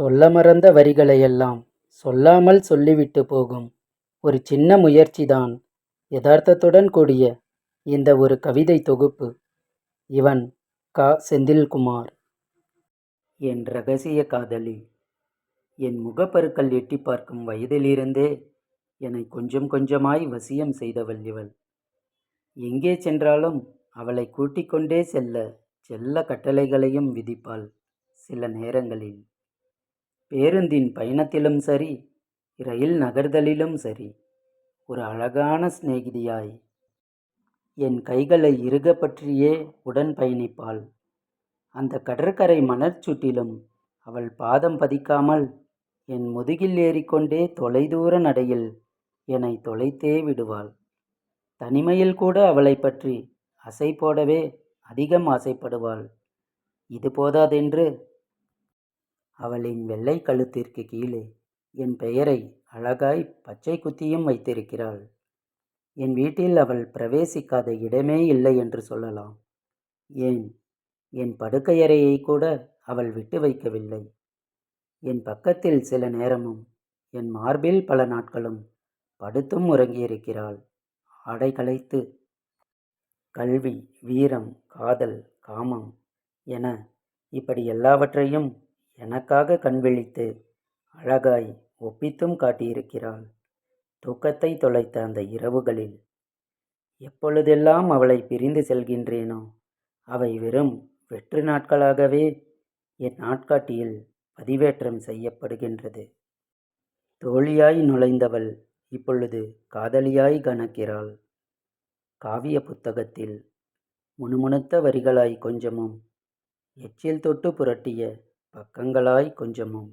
சொல்ல மறந்த வரிகளையெல்லாம் சொல்லாமல் சொல்லிவிட்டு போகும் ஒரு சின்ன முயற்சிதான் யதார்த்தத்துடன் கூடிய இந்த ஒரு கவிதை தொகுப்பு. இவன் கா. செந்தில்குமார். என் ரகசிய காதலி என் முகப்பருக்கள் எட்டி பார்க்கும் வயதிலிருந்தே என்னை கொஞ்சம் கொஞ்சமாய் வசியம் செய்தவள் இவள். எங்கே சென்றாலும் அவளை கூட்டிக் கொண்டே செல்ல செல்ல கட்டளைகளையும் விதிப்பாள் சில நேரங்களில். பேருந்தின் பயணத்திலும் சரி ரயில் நகர்தலிலும் சரி ஒரு அழகான சிநேகிதியாய். என் கைகளை இறுக பற்றியே உடன் பயணிப்பாள். அந்த கடற்கரை மணற்சுட்டிலும் அவள் பாதம் பதிக்காமல் என் முதுகில் ஏறிக்கொண்டே தொலைதூர நடையில் என்னை தொலைத்தே விடுவாள். தனிமையில் கூட அவளை பற்றி அசை போடவே அதிகம் ஆசைப்படுவாள். இது போதாதென்று அவளின் வெள்ளை கழுத்திற்கு கீழே என் பெயரை அழகாய் பச்சை குத்தியும் வைத்திருக்கிறாள். என் வீட்டில் அவள் பிரவேசிக்காத இடமே இல்லை என்று சொல்லலாம். ஏன்? என் படுக்கையறையை கூட அவள் விட்டு வைக்கவில்லை. என் பக்கத்தில் சில நேரமும் என் மார்பில் பல நாட்களும் படுத்தும் உறங்கியிருக்கிறாள். ஆடை கலைத்து கல்வி வீரம் காதல் காமம் என இப்படி எல்லாவற்றையும் எனக்காக கண்விழித்து அழகாய் ஒப்பித்தும் காட்டியிருக்கிறாள். தூக்கத்தை தொலைத்த அந்த இரவுகளில் எப்பொழுதெல்லாம் அவளை பிரிந்து செல்கின்றேனோ அவை வெறும் வெற்று நாட்களாகவே என் நாட்காட்டியில் பதிவேற்றம் செய்யப்படுகின்றது. தோழியாய் நுழைந்தவள் இப்பொழுது காதலியாய் கணக்கிறாள். காவிய புத்தகத்தில் முணுமுணுத்த வரிகளாய் கொஞ்சமும் எச்சில் தொட்டு புரட்டிய பக்கங்களாய் கொஞ்சமும்